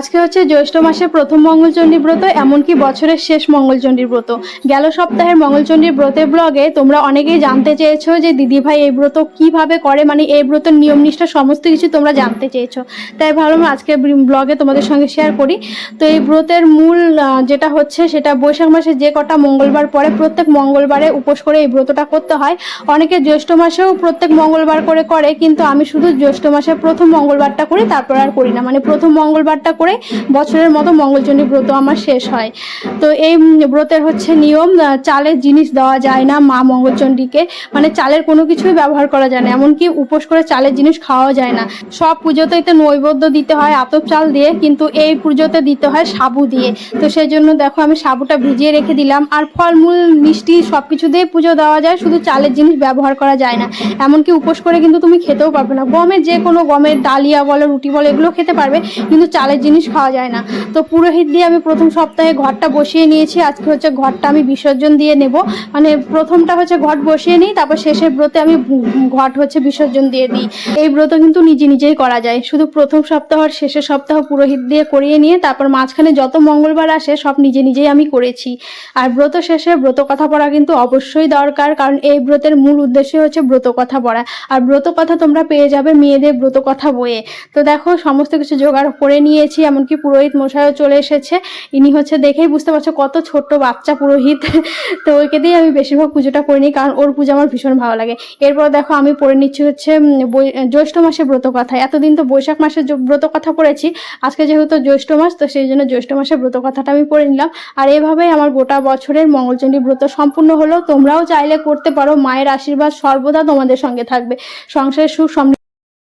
আজকে হচ্ছে জ্যৈষ্ঠ মাসের প্রথম মঙ্গলচণ্ডী ব্রত, এমনকি বছরের শেষ মঙ্গলচণ্ডী ব্রত। গেল সপ্তাহের মঙ্গলচণ্ডী ব্রতের ব্লগে তোমরা অনেকেই জানতে চেয়েছো যে দিদিভাই এই ব্রত কীভাবে করে মানে এই ব্রতের নিয়ম নিষ্ঠা সমস্ত কিছু তোমরা জানতে চেয়েছো। তাই ভাবলাম আজকে ব্লগে তোমাদের সঙ্গে শেয়ার করি। তো এই ব্রতের মূল যেটা হচ্ছে সেটা বৈশাখ মাসে যে কটা মঙ্গলবার পরে প্রত্যেক মঙ্গলবারে উপোস করে এই ব্রতটা করতে হয়। অনেকে জ্যৈষ্ঠ মাসেও প্রত্যেক মঙ্গলবার করে করে, কিন্তু আমি শুধু জ্যৈষ্ঠ মাসের প্রথম মঙ্গলবারটা করি, তারপর আর করি না। মানে প্রথম মঙ্গলবারটা করে বছরের মতো মঙ্গলচণ্ডী ব্রত আমার শেষ হয়। তো এই ব্রতের হচ্ছে নিয়ম চালের জিনিস দেওয়া যায় না মা মঙ্গলচণ্ডীকে। মানে চালের কোনো কিছুই ব্যবহার করা যায় না, এমনকি উপোস করে চালের জিনিস খাওয়া যায় না। সব পুজোতেই তো নৈবেদ্য দিতে হয়, আতপ চাল দিয়ে, কিন্তু এই পুজোতে দিতে হয় সাবু দিয়ে। তো সেই জন্য দেখো আমি সাবুটা ভিজিয়ে রেখে দিলাম, আর ফলমূল, মিষ্টি সব কিছু দিয়ে পুজো দেওয়া যায়, শুধু চালের জিনিস ব্যবহার করা যায় না। এমনকি উপোস করে কিন্তু তুমি খেতেও পারবে না। গমের যে কোনো গমের ডালিয়া বলো, রুটি বলো, এগুলো খেতে পারবে, কিন্তু চালের জিনিস খাওয়া যায় না। তো পুরোহিত দিয়ে আমি প্রথম সপ্তাহে ঘরটা বসিয়ে নিয়েছি। আজকে হচ্ছে ঘরটা আমি বিসর্জন দিয়ে নেব। মানে প্রথমটা হচ্ছে ঘট বসিয়ে নিই, তারপর শেষের ব্রতে আমি ঘট হচ্ছে বিসর্জন দিয়ে দিই। এই ব্রত কিন্তু নিজে নিজেই করা যায়। শুধু প্রথম সপ্তাহ আর শেষের সপ্তাহ পুরোহিত দিয়ে করিয়ে নিয়ে, তারপর মাঝখানে যত মঙ্গলবার আসে, সব নিজে নিজেই আমি করেছি। আর ব্রত শেষে ব্রত কথা পড়া কিন্তু অবশ্যই দরকার, কারণ এই ব্রতের মূল উদ্দেশ্য হচ্ছে ব্রত কথা পড়া। আর ব্রত কথা তোমরা পেয়ে যাবে মেয়েদের ব্রত কথা বইয়ে। তো দেখো, সমস্ত কিছু জোগাড় করে নিয়েছি। এমনকি পুরোহিত মশাইও চলে এসেছে। ইনি হচ্ছে দেখেই বুঝতে পারছ কত ছোট্ট বাচ্চা পুরোহিত। তো ওইকে দিয়ে আমি বেশিরভাগ পুজোটা করে নিই কারণ ওর পুজো আমার ভীষণ ভালো লাগে। এরপর দেখো আমি পড়ে নিচ্ছি হচ্ছে জ্যৈষ্ঠ মাসে ব্রত কথা এতদিন তো বৈশাখ মাসে ব্রত কথা পড়েছি, আজকে যেহেতু জ্যৈষ্ঠ মাস, তো সেই জন্য জ্যৈষ্ঠ মাসে ব্রত কথাটা আমি পড়ে নিলাম। আর এভাবেই আমার গোটা বছরের মঙ্গলচণ্ডী ব্রত সম্পূর্ণ হলো। তোমরাও চাইলে করতে পারো, মায়ের আশীর্বাদ সর্বদা তোমাদের সঙ্গে থাকবে। সংসারের সুখ